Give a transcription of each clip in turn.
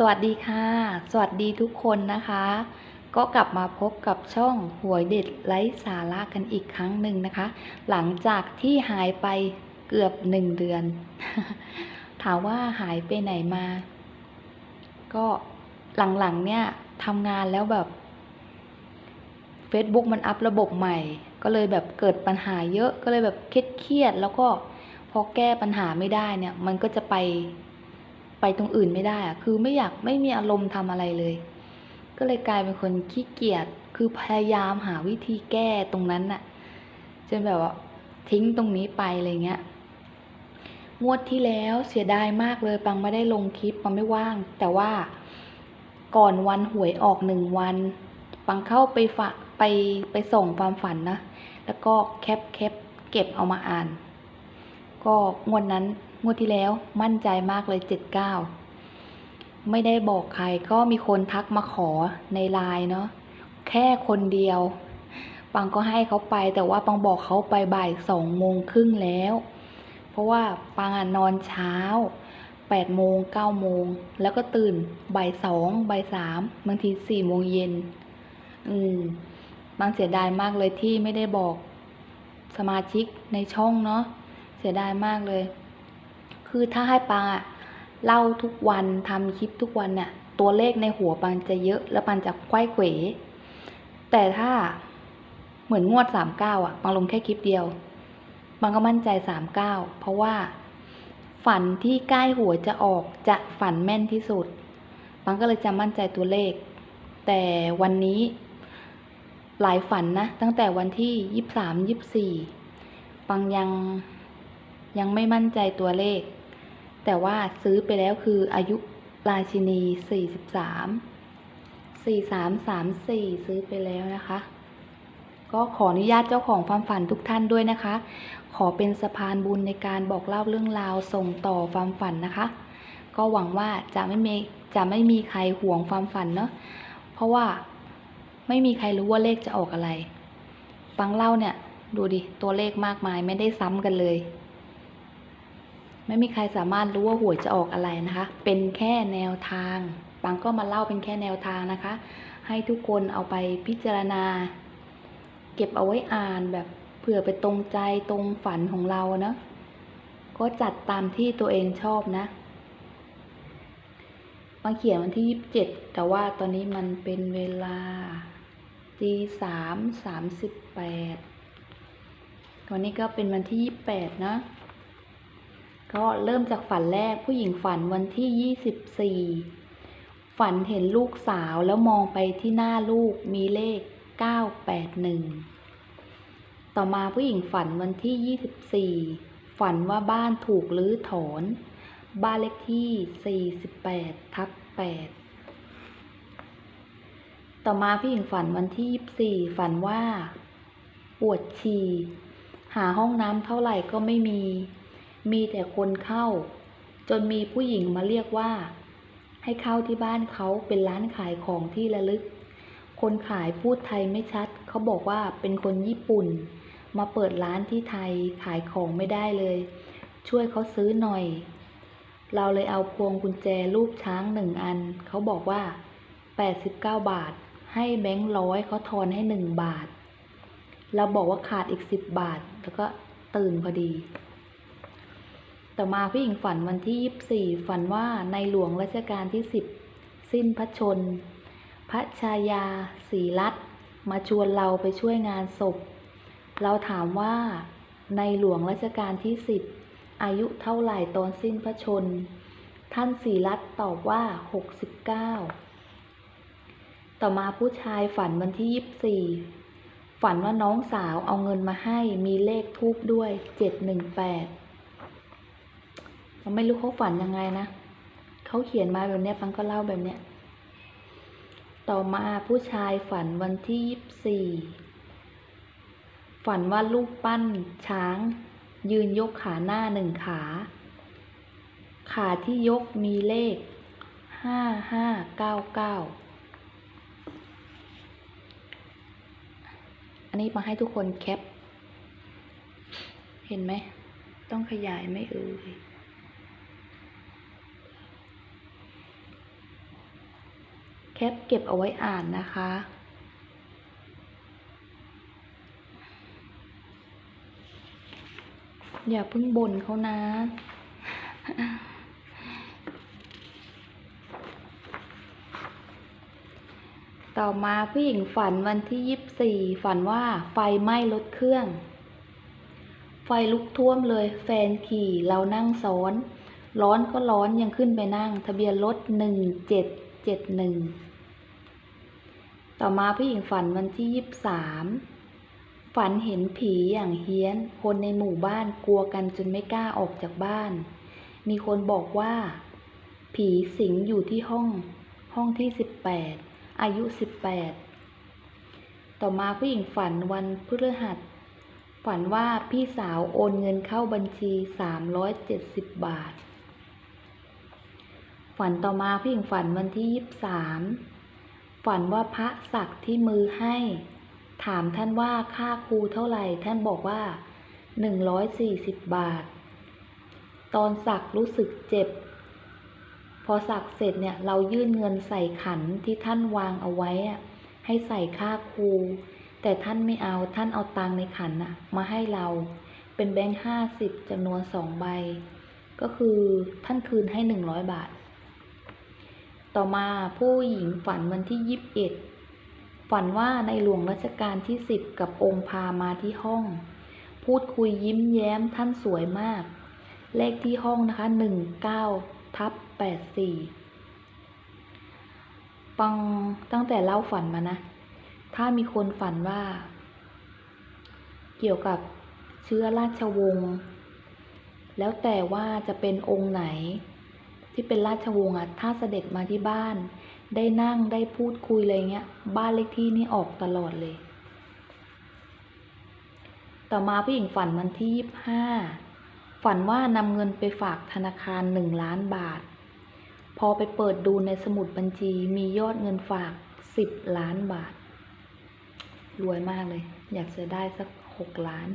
สวัสดีค่ะ สวัสดีทุกคนนะคะ ก็กลับมาพบกับช่องหวยเด็ดไร้สาระกันอีกครั้งหนึ่งนะคะ หลังจากที่หายไปเกือบหนึ่งเดือน ถามว่าหายไปไหนมา ก็หลังๆเนี่ยทำงานแล้วแบบ Facebook มันอัพระบบใหม่ ก็เลยแบบเกิดปัญหาเยอะก็เลยแบบเครียดๆแล้วก็พอแก้ปัญหาไม่ได้เนี่ย มันก็จะไป ไปตรงอื่นไม่ได้อะคือไม่อยากไม่มีอารมณ์ทำอะไรเลย ก็เลยกลายเป็นคนขี้เกียจคือพยายามหาวิธีแก้ตรงนั้นน่ะจนแบบว่าทิ้งตรงนี้ไปอะไรเงี้ยงวดที่แล้วเสียดายมากเลยปังไม่ได้ลงคลิปปังไม่ว่าง แต่ว่าก่อนวันหวยออกหนึ่งวัน ปังเข้าไปฝะไปไปส่งความฝันนะ แล้วก็แคปแคปเก็บเอามาอ่าน ก็งวดนั้น งวดที่แล้วมั่นใจมากเลยเจ็ดเก้าไม่ได้บอกใครก็มีคนทักมาขอในไลน์เนาะแค่คนเดียว ปังก็ให้เขาไปแต่ว่าปังบอกเขาไปบ่ายสองโมงครึ่งแล้ว เพราะว่าปังอะนอนเช้าแปดโมงเก้าโมง แล้วก็ตื่นบ่ายสองบ่ายสามบางทีสี่โมงเย็น อืมบางเสียดายมากเลยที่ไม่ได้บอกสมาชิกในช่องเนาะเสียดายมากเลย คือถ้าให้ปังอะเล่าทุกวันทำคลิปทุกวันเนี่ยตัวเลขในหัวปังจะเยอะแล้วปังจะไขว้เขวแต่ถ้าเหมือนงวดสามเก้าอะปังลงแค่คลิปเดียวปังก็มั่นใจสามเก้าเพราะว่า ฝันที่ใกล้หัวจะออกจะฝันแม่นที่สุดปังก็เลยจะมั่นใจตัวเลข แต่วันนี้หลายฝันนะ ตั้งแต่วันที่ยี่สามยี่สี่ปังยังยังไม่มั่นใจตัวเลข แต่ว่าซื้อไปแล้วคืออายุราชินีสี่สิบสามสี่สามสามสี่ซื้อไปแล้วนะคะ ก็ขออนุญาตเจ้าของความฝันทุกท่านด้วยนะคะ ขอเป็นสะพานบุญในการบอกเล่าเรื่องราวส่งต่อความฝันนะคะ ก็หวังว่าจะไม่มีจะไม่มีใครห่วงความฝันเนาะ เพราะว่าไม่มีใครรู้ว่าเลขจะออกอะไรปังเล่าเนี่ย ดูดิ ตัวเลขมากมายไม่ได้ซ้ำกันเลย ไม่มีใครสามารถรู้ว่าหวยจะออกอะไรนะคะ เป็นแค่แนวทาง ปังก็มาเล่าเป็นแค่แนวทางนะคะ ให้ทุกคนเอาไปพิจารณา เก็บเอาไว้อ่านแบบเผื่อไปตรงใจตรงฝันของเราเนาะก็จัดตามที่ตัวเองชอบนะบางเขียนวันที่ยี่สิบเจ็ดแต่ว่าตอนนี้มันเป็นเวลาตีสามสามสิบแปดวันนี้ก็เป็นวันที่ยี่สิบแปดนะ ก็เริ่มจากฝันแรกผู้หญิงฝันวันที่ยี่สิบสี่ฝันเห็นลูกสาวแล้วมองไปที่หน้าลูกมีเลขเก้าแปดหนึ่งต่อมาผู้หญิงฝันวันที่ยี่สิบสี่ฝันว่าบ้านถูกรื้อถอน บ้านเลขที่ 48 ทับ 8 ต่อมาผู้หญิงฝันวันที่ 24 ฝันว่าปวดฉี่หาห้องน้ำเท่าไหร่ก็ไม่มี มีแต่คนเข้า จนมีผู้หญิงมาเรียกว่า ให้เข้าที่บ้านเขาเป็นร้านขายของที่ระลึก คนขายพูดไทยไม่ชัด เขาบอกว่าเป็นคนญี่ปุ่น มาเปิดร้านที่ไทยขายของไม่ได้เลย ช่วยเขาซื้อหน่อย เราเลยเอาพวงกุญแจรูปช้างหนึ่งอัน เขาบอกว่า 89 บาท ให้แบงค์ร้อยเขาทอนให้หนึ่งบาท เราบอกว่าขาดอีก10บาท แล้วก็ตื่นพอดี ต่อมาผู้หญิงฝันวันที่ 24 ฝันว่าในหลวงรัชกาลที่ 10 สิ้นพระชน พระชายาศรีรัตมาชวนเราไปช่วยงานศพ เราถามว่าในหลวงรัชกาลที่ 10 อายุเท่าไหร่ตอนสิ้นพระชน ท่านศรีรัตตอบว่า 69 ต่อมาผู้ชายฝันวันที่ 24 ฝันว่าน้องสาวเอาเงินมาให้มีเลขทูบด้วย 718 เราไม่รู้เขาฝันยังไงนะเขาเขียนมาแบบเนี้ยปังก็เล่าแบบเนี้ย ต่อมาผู้ชายฝันวันที่24ฝันว่าลูกปั้นช้าง ยืนยกขาหน้าหนึ่งขา ขาที่ยกมีเลขห้าห้าเก้าเก้าอันนี้มาให้ทุกคนแคป เห็นไหม ต้องขยายไม่เอ่ย แคปเก็บเอาไว้อ่านนะคะ อย่าเพิ่งบ่นเขานะต่อมาผู้หญิงฝันวันที่ยี่สิบสี่ฝันว่าไฟไหม้รถเครื่อง ไฟลุกท่วมเลย แฟนขี่เรานั่งซ้อน ร้อนก็ร้อนยังขึ้นไปนั่ง ทะเบียนรถหนึ่งเจ็ด เจ็ดหนึ่งต่อมาผู้หญิงฝันวันที่ยี่สิบสามฝันเห็นผีอย่างเฮี้ยน คนในหมู่บ้านกลัวกันจนไม่กล้าออกจากบ้าน มีคนบอกว่า ผีสิงอยู่ที่ห้อง ห้องที่สิบแปดอายุสิบแปดต่อมาผู้หญิงฝันวันพฤหัส ฝันว่าพี่สาวโอนเงินเข้าบัญชีสามร้อยเจ็ดสิบบาท ฝันต่อมาผู้หญิงฝันวันที่ยี่สิบสามฝันว่าพระสักที่มือให้ ถามท่านว่าค่าครูเท่าไหร่ ท่านบอกว่าหนึ่งร้อยสี่สิบบาท ตอนสักรู้สึกเจ็บ พอสักเสร็จเนี่ยเรายื่นเงินใส่ขันที่ท่านวางเอาไว้อะให้ใส่ค่าครู แต่ท่านไม่เอาท่านเอาตังในขันอะมาให้เราเป็นแบงค์ห้าสิบจำนวนสองใบ ก็คือท่านคืนให้หนึ่งร้อยบาท ต่อมาผู้หญิงฝันวันที่ยี่สิบเอ็ดฝันว่าในหลวงรัชกาลที่สิบกับองค์พามาที่ห้อง พูดคุยยิ้มแย้มท่านสวยมาก เลขที่ห้องนะคะหนึ่งเก้าทับแปดสี่ปังตั้งแต่เล่าฝันมานะ ถ้ามีคนฝันว่า เกี่ยวกับเชื้อราชวงศ์แล้วแต่ว่าจะเป็นองค์ไหน ที่เป็นราชวงศ์อะถ้าเสด็จมาที่บ้าน ได้นั่งได้พูดคุยอะไรเงี้ย บ้านเลขที่นี่ออกตลอดเลย ต่อมาผู้หญิงฝันวันที่ยี่ห้าฝันว่านำเงินไปฝากธนาคารหนึ่งล้านบาท พอไปเปิดดูในสมุดบัญชีมียอดเงินฝากสิบล้านบาท รวยมากเลย อยากจะได้สักหกล้าน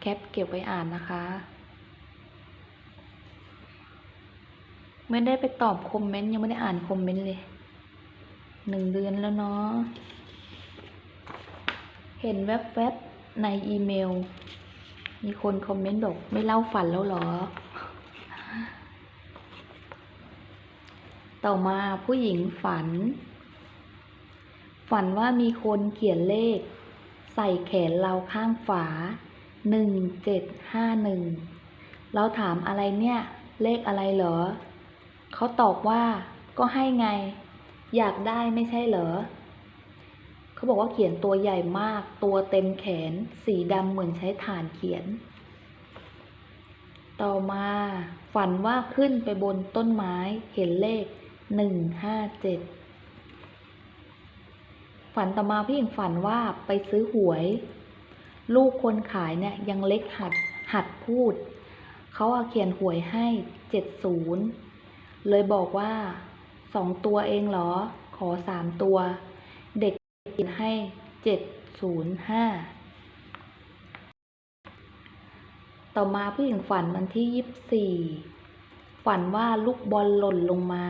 แคปเก็บไว้อ่านนะคะ ไม่ได้ไปตอบคอมเมนต์ยังไม่ได้อ่านคอมเมนต์เลยหนึ่งเดือนแล้วเนาะเห็นแวบๆในอีเมล มีคนคอมเมนต์บอกไม่เล่าฝันแล้วหรอ ต่อมาผู้หญิงฝัน ฝันว่ามีคนเขียนเลข ใส่แขนเราข้างฝา หนึ่งเจ็ดห้าหนึ่งเราถามอะไรเนี่ย เลขอะไรเหรอ เขาตอบว่า ก็ให้ไง อยากได้ไม่ใช่เหรอ เขาบอกว่าเขียนตัวใหญ่มาก ตัวเต็มแขน สีดำเหมือนใช้ถ่านเขียน ต่อมา ฝันว่าขึ้นไปบนต้นไม้ เห็นเลขหนึ่งห้าเจ็ดฝันต่อมาพี่หญิงฝันว่าไปซื้อหวย ลูกคนขายเนี่ยยังเล็กหัดหัดพูด เขาเอาเขียนหวยให้เจ็ดศูนย์เลยบอกว่าสองตัวเองเหรอ ขอสามตัว เด็กเขียนให้เจ็ดศูนย์ห้าต่อมาผู้หญิงฝันวันที่ยี่สิบสี่ฝันว่าลูกบอลหล่นลงมา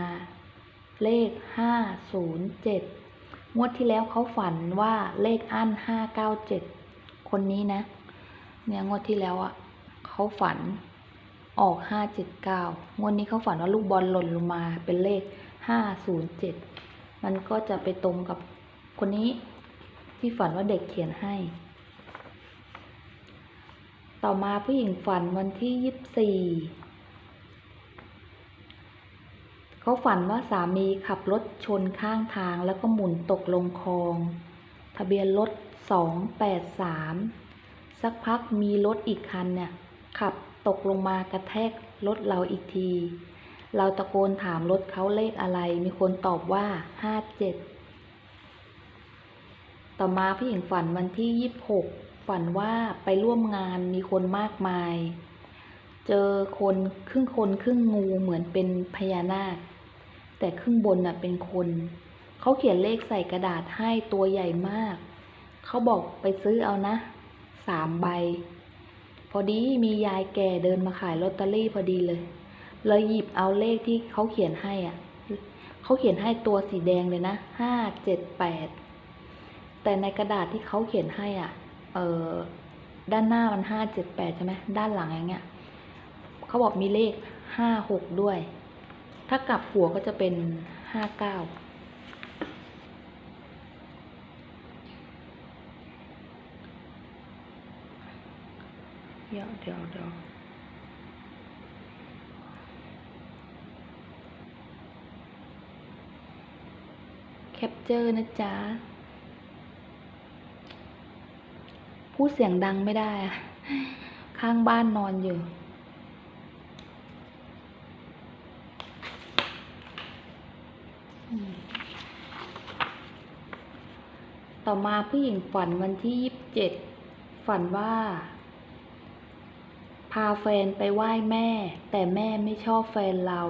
เลขห้าศูนย์เจ็ดงวดที่แล้วเขาฝันว่าเลขอั้นห้าเก้าเจ็ด คนนี้นะ เนี่ยงวดที่แล้วอะ่ะเขาฝันออกห้าเจ็ดเก้างวดนี้เขาฝันว่าลูกบอลหล่นลงมาเป็นเลขห้าศูนย์เจ็ดมันก็จะไปตรงกับคนนี้ที่ฝันว่าเด็กเขียนให้ ต่อมาผู้หญิงฝันวันที่ยี่สิบสี่เขาฝันว่าสามีขับรถชนข้างทางแล้วก็หมุนตกลงคลอง ทะเบียนรถ สองแปดสามสักพักมีรถอีกคันเนี่ย ขับตกลงมากระแทกรถเราอีกที เราตะโกนถามรถเขาเลขอะไร มีคนตอบว่าห้าเจ็ดต่อมาพี่หญิงฝันวันที่ยี่สิบหกฝันว่าไปร่วมงานมีคนมากมาย เจอคนครึ่งคนครึ่งงูเหมือนเป็นพญานาค แต่ครึ่งบนน่ะเป็นคน เขาเขียนเลขใส่กระดาษให้ตัวใหญ่มาก เขาบอกไปซื้อเอานะสามใบ พอดีมียายแก่เดินมาขายลอตเตอรี่พอดีเลย เลยหยิบเอาเลขที่เขาเขียนให้อะเขาเขียนให้ตัวสีแดงเลยนะห้าเจ็ดแปดแต่ในกระดาษที่เขาเขียนให้อะ เออด้านหน้ามันห้าเจ็ดแปดใช่ไหมด้านหลังอย่างเงี้ยเขาบอกมีเลขห้าหกด้วย ถ้ากลับหัวก็จะเป็นห้าเก้า เดี๋ยวเดี๋ยวเดี๋ยวแคปเจอร์นะจ๊ะ พูดเสียงดังไม่ได้อะข้างบ้านนอนอยู่อืมต่อมาผู้หญิงฝันวันที่ยี่สิบเจ็ดฝันว่า พาแฟนไปไหว้แม่ แต่แม่ไม่ชอบแฟนเรา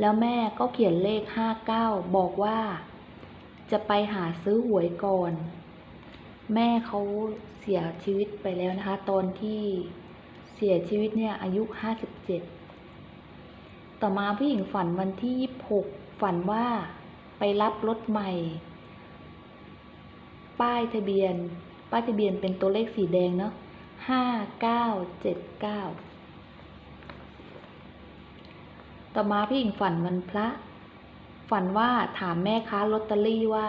แล้วแม่ก็เขียนเลขห้าเก้าบอกว่า จะไปหาซื้อหวยก่อน แม่เขาเสียชีวิตไปแล้วนะคะ ตอนที่เสียชีวิตเนี่ยอายุห้าสิบเจ็ดต่อมาผู้หญิงฝันวันที่ยี่สิบหกฝันว่าไปรับรถใหม่ ป้ายทะเบียน ป้ายทะเบียนเป็นตัวเลขสีแดงเนาะ ห้าเก้าเจ็ดเก้าต่อมาพี่หญิงฝันวันพระ ฝันว่าถามแม่ค้าลอตเตอรี่ว่า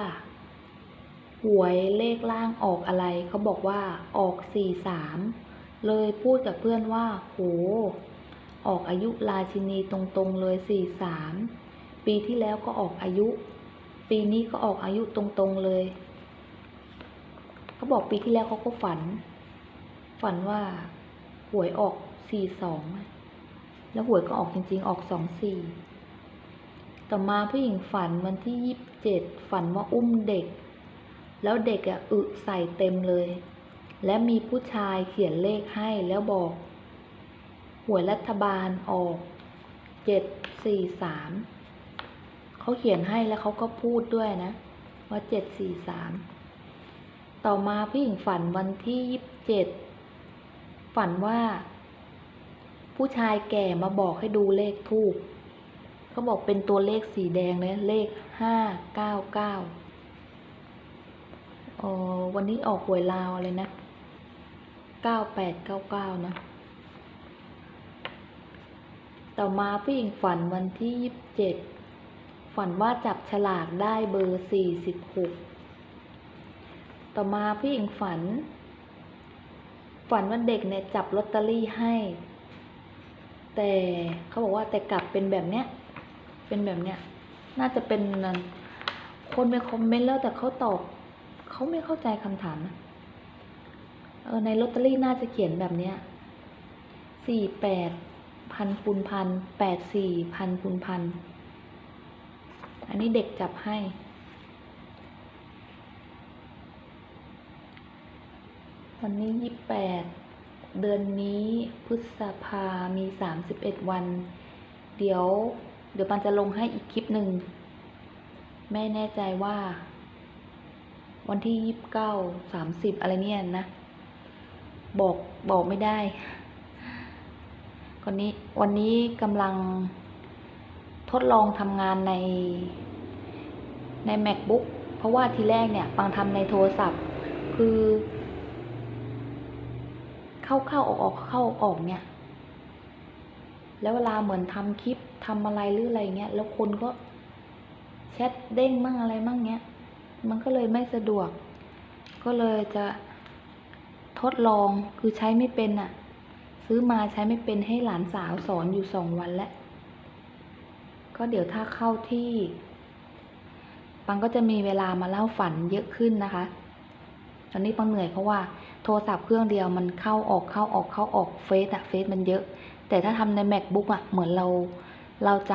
หวยเลขล่างออกอะไร เขาบอกว่าออกสี่สามเลยพูดกับเพื่อนว่า โห ออกอายุราชินีตรงๆเลยสี่สามปีที่แล้วก็ออกอายุ ปีนี้ก็ออกอายุตรงๆเลย เขาบอกปีที่แล้วเขาก็ฝัน ฝันว่าหวยออกสี่สอง แล้วหวยก็ออกจริง ๆ ออกสองสี่ ต่อมาผู้หญิงฝันวันที่ยี่สิบเจ็ดฝันว่าอุ้มเด็ก แล้วเด็กอะอึใส่เต็มเลย และมีผู้ชายเขียนเลขให้แล้วบอกหวยรัฐบาลออกเจ็ดสี่สามเขาเขียนให้แล้วเขาก็พูดด้วยนะ ว่าเจ็ดสี่สาม ต่อมาผู้หญิงฝันวันที่ยี่สิบเจ็ด ฝันว่า ผู้ชายแก่มาบอกให้ดูเลขทูบเขาบอกเป็นตัวเลขสีแดงเลยเลขห้าเก้าเก้าอ๋อวันนี้ออกหวยลาวอะไรนะเก้าแปดเก้าเก้านะ ต่อมาผู้หญิงฝันวันที่ยี่สิบเจ็ดฝันว่าจับฉลากได้เบอร์สี่สิบหกต่อมาผู้หญิงฝัน ฝันว่าเด็กเนี่ยจับลอตเตอรี่ให้ แต่เขาบอกว่าแต่กลับเป็นแบบเนี้ย เป็นแบบเนี้ย น่าจะเป็นคนไปคอมเมนต์แล้วแต่เขาตอบเขาไม่เข้าใจคำถามนะเออในลอตเตอรี่น่าจะเขียนแบบเนี้ยสี่แปดพันคูณพันแปดสี่พันคูณพัน อันนี้เด็กจับให้ วันนี้ยี่แปดเดือนนี้พฤษภา มีสามสิบเอ็ดวัน เดี๋ยว เดี๋ยวปันจะลงให้อีกคลิปหนึ่ง ไม่แน่ใจว่า วันที่ยี่สิบเก้าสามสิบอะไรเนี่ยนะ บอกบอกไม่ได้คนนี้วันนี้กำลังทดลองทำงานในใน macbook เพราะว่าทีแรกเนี่ย ปังทำในโทรศัพท์ คือ เข้าเข้าออกออกเข้าออกเนี่ย แล้วเวลาเหมือนทำคลิปทำอะไรหรืออะไรเงี้ย แล้วคนก็แชทเด้งมั่งอะไรมั่งเงี้ย มันก็เลยไม่สะดวก ก็เลยจะทดลองคือใช้ไม่เป็นอะ่ะ ซื้อมาใช้ไม่เป็นให้หลานสาวสอนอยู่สองวันแล้ว ก็เดี๋ยวถ้าเข้าที่ ปังก็จะมีเวลามาเล่าฝันเยอะขึ้นนะคะ ตอนนี้ปังเหนื่อยเพราะว่า โทรศัพท์เครื่องเดียวมันเข้าออกเข้าออกเข้าออกเฟซอะเฟซมันเยอะ แต่ถ้าทำใน macbook อะเหมือนเราเราจ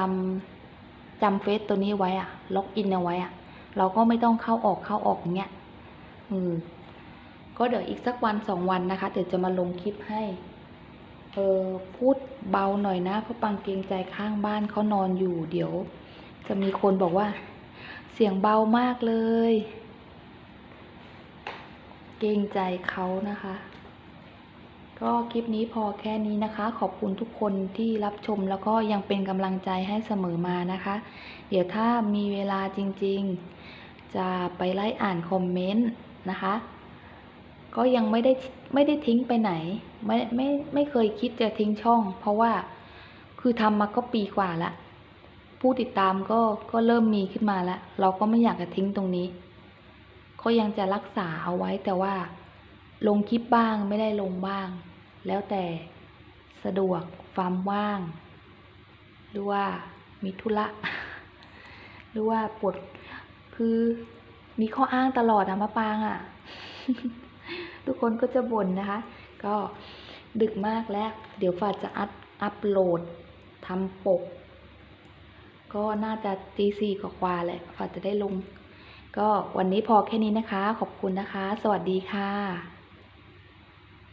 ำจำเฟซตัวนี้ไว้อะล็อกอินเอาไว้อะเราก็ไม่ต้องเข้าออกเข้าออกอย่างเงี้ยอืมก็เดี๋ยวอีกสักวันสองวันนะคะ เดี๋ยวจะมาลงคลิปให้ เออพูดเบาหน่อยนะเพราะปังเกรงใจข้างบ้านเขานอนอยู่ เดี๋ยว จะมีคนบอกว่า เสียงเบามากเลย เกรงใจเขานะคะ ก็คลิปนี้พอแค่นี้นะคะ ขอบคุณทุกคนที่รับชมแล้วก็ยังเป็นกำลังใจให้เสมอมานะคะ เดี๋ยวถ้ามีเวลาจริงๆ จะไปไล่อ่านคอมเมนต์นะคะ ก็ยังไม่ได้ไม่ได้ทิ้งไปไหน ไม่ไม่ไม่เคยคิดจะทิ้งช่อง เพราะว่าคือทำมาก็ปีกว่าละผู้ติดตามก็ก็เริ่มมีขึ้นมาแล้ว เราก็ไม่อยากจะทิ้งตรงนี้ ก็ยังจะรักษาเอาไว้แต่ว่าลงคลิปบ้างไม่ได้ลงบ้าง แล้วแต่สะดวกฟาร์มว่าง หรือว่ามีธุระหรือว่าปวดคือมีข้ออ้างตลอดอะมะปางอะทุกคนก็จะบ่นนะคะ ก็ดึกมากแล้ว เดี๋ยวฝาจะอัพอัพโหลดทำปก ก็น่าจะตีสี่กว่าแหละฝาจะได้ลง ก็วันนี้พอแค่นี้นะคะ ขอบคุณนะคะ สวัสดีค่ะ